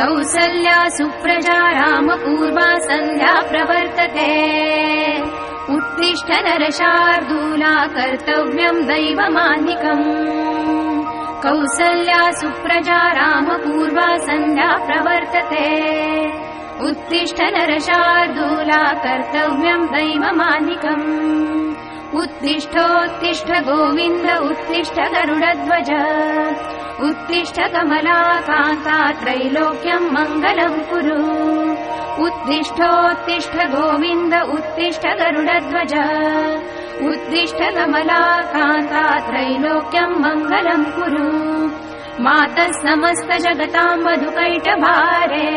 कौसल्या सुप्रजा रामपूर्वा सन्ध्या प्रवर्तते। उत्तिष्ठ नरशार्दूला कर्तव्यम् दैवमानिकम्। कौसल्या सुप्रजा रामपूर्वा सन्ध्या प्रवर्तते। उत्तिष्ठ नरशार्दूला कर्तव्यम् दैवमानिकम् उत्तिष्ठोत्तिष्ठ गोविन्द उत्तिष्ठ गरुडध्वज उत्तिष्ठ कमलाकान्ता त्रैलोक्यम् मङ्गलम् कुरु। उत्तिष्ठोत्तिष्ठ गोविन्द उत्तिष्ठ गरुडध्वज उत्तिष्ठ कमलाकान्ता त्रैलोक्यम् मङ्गलम् कुरु मातः समस्त जगताम् मधुकैटभारे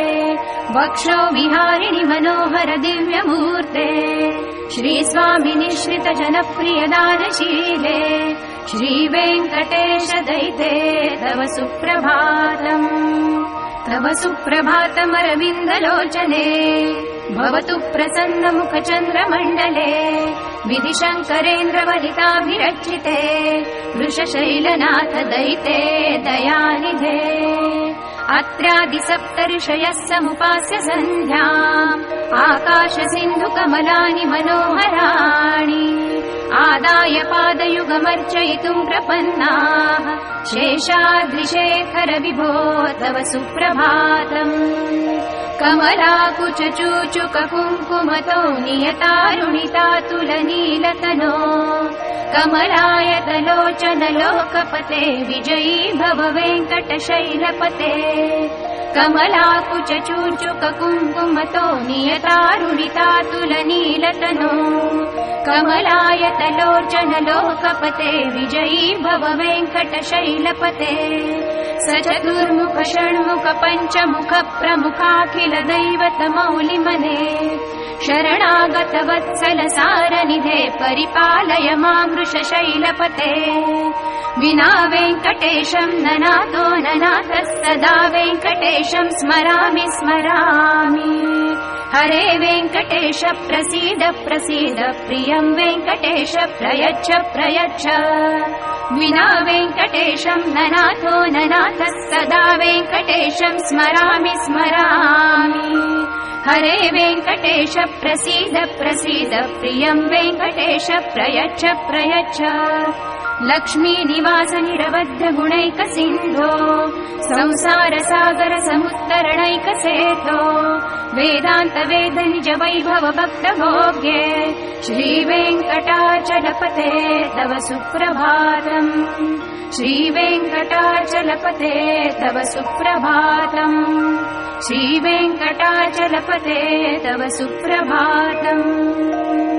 वक्षो विहारिणि मनोहर दिव्यमूर्ते श्रीस्वामिनि श्रित जनप्रिय दानशीले श्रीवेङ्कटेश दैते तव सुप्रभातम् तव सुप्रभातमरविन्दलोचने भवतु प्रसन्नमुखचन्द्रमण्डले। विधिशङ्करेन्द्रवलिताभिरक्षिते वृषशैलनाथ दैते दयानिधे अत्रादिसप्तऋषयः समुपास्य सन्ध्या आकाश सिन्धुकमलानि मनोहराणि आदाय पादयुगमर्चयितुम् प्रपन्नाः शेषाद्रिशेखर विभो तव सुप्रभातम् कमलाकुचूचुक कुङ्कुमतो नियतारुणितातुलनीलतनो कमलायतलोचन लोकपते विजयी भव वेङ्कटशैलपते कमलाकुचूचुक कुङ्कुमतो नियतारुणितातुलनीलतनो। कमलायतलोचन लोकपते विजयी भव वेङ्कटशैलपते स चतुर्मुख षण्मुख पञ्चमुख प्रमुखाखिल दैवतमौलिमने शरणागत वत्सल सारनिधे परिपालय मामृषशैलपते। विना वेङ्कटेशम् ननातो ननाथः सदा वेङ्कटेशम् स्मरामि स्मरामि। हरे वेङ्कटेश प्रसीद प्रसीद प्रियम् वेङ्कटेश प्रयच्छ प्रयच्छ। विना वेङ्कटेशम् ननाथो ननाथः सदा वेङ्कटेशम् स्मरामि स्मरामि। हरे वेङ्कटेश प्रसीद प्रसीद प्रियम् वेङ्कटेश प्रयच्छ प्रयच्छ। लक्ष्मी निवास निरवध्य गुणैक सिन्धो संसार वेदान्त वेद निज वैभव भक्त भोग्ये श्रीवेङ्कटाचलपते तव सुप्रभातम् श्रीवेङ्कटाचलपते तव सुप्रभातम्। श्रीवेङ्कटाचलपते तव सुप्रभातम्